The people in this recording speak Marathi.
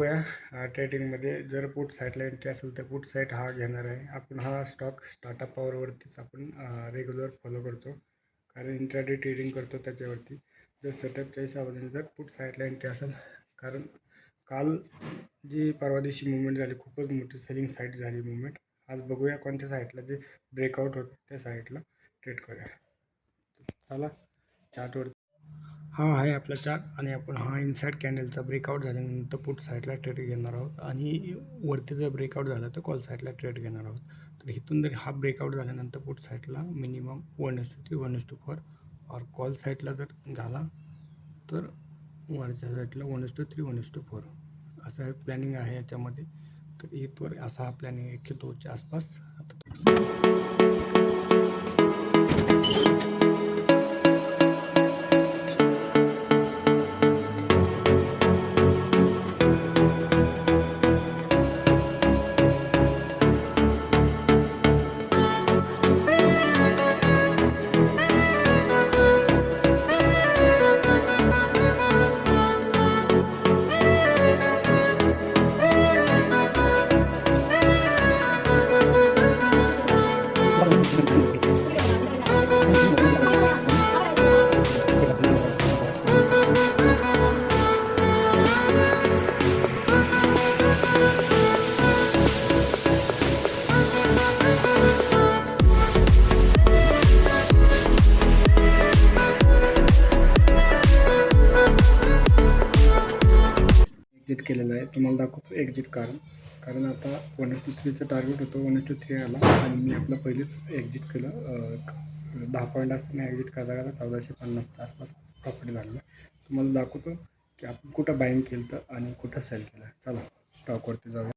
बघूया ट्रेडिंगमध्ये जर पुट साईडला एंट्री असेल तर पुट साईड हा घेणार आहे. आपण हा स्टॉक स्टार्टअप पॉवरवरतीच आपण रेग्युलर फॉलो करतो. कारण इंट्राडे ट्रेडिंग करतो त्याच्यावरती. जर सेटअपच्या हिशोबाने जर पुट साईडला एंट्री असेल कारण काल जी परवा दिवशी मुवमेंट झाली खूपच मोठी सेलिंग साईड झाली मुवमेंट आज बघूया कोणत्या साईडला जे ब्रेकआउट होतं त्या साईडला ट्रेड करूया. चला चार्टवर हा आहे आपला चार्ट आणि आपण हा इनसाईड कॅन्डलचा ब्रेकआउट झाल्यानंतर पुट साईडला ट्रेड घेणार आहोत. आणि वरती जर ब्रेकआउट झाला तर कॉल साईडला ट्रेड घेणार आहोत. तर इथून जर हा ब्रेकआउट झाल्यानंतर पुट साईडला minimum one is to three one is to four और कॉल साईडला जर झाला तर वरच्या साईडला one is to three one is to four असं हे प्लॅनिंग आहे याच्यामध्ये. तर इथवर असा हा प्लॅनिंग एकशे दोनच्या आसपास आता एक्झिट केलेलं आहे. तुम्हाला दाखवतो एक्झिट कारण. कारण आता वन एस टू थ्रीचं टार्गेट होतं वन एस टू थ्री आला आणि मी आपलं पहिलेच एक्झिट केलं. दहा पॉईंट असताना एक्झिट करता करता चौदाशे पन्नासच्या आसपास प्रॉफिट झालेलं. आहे तुम्हाला दाखवतो की आपण कुठं बाईंग केलं तर आणि कुठं सेल केलं चला स्टॉकवरती जाऊया.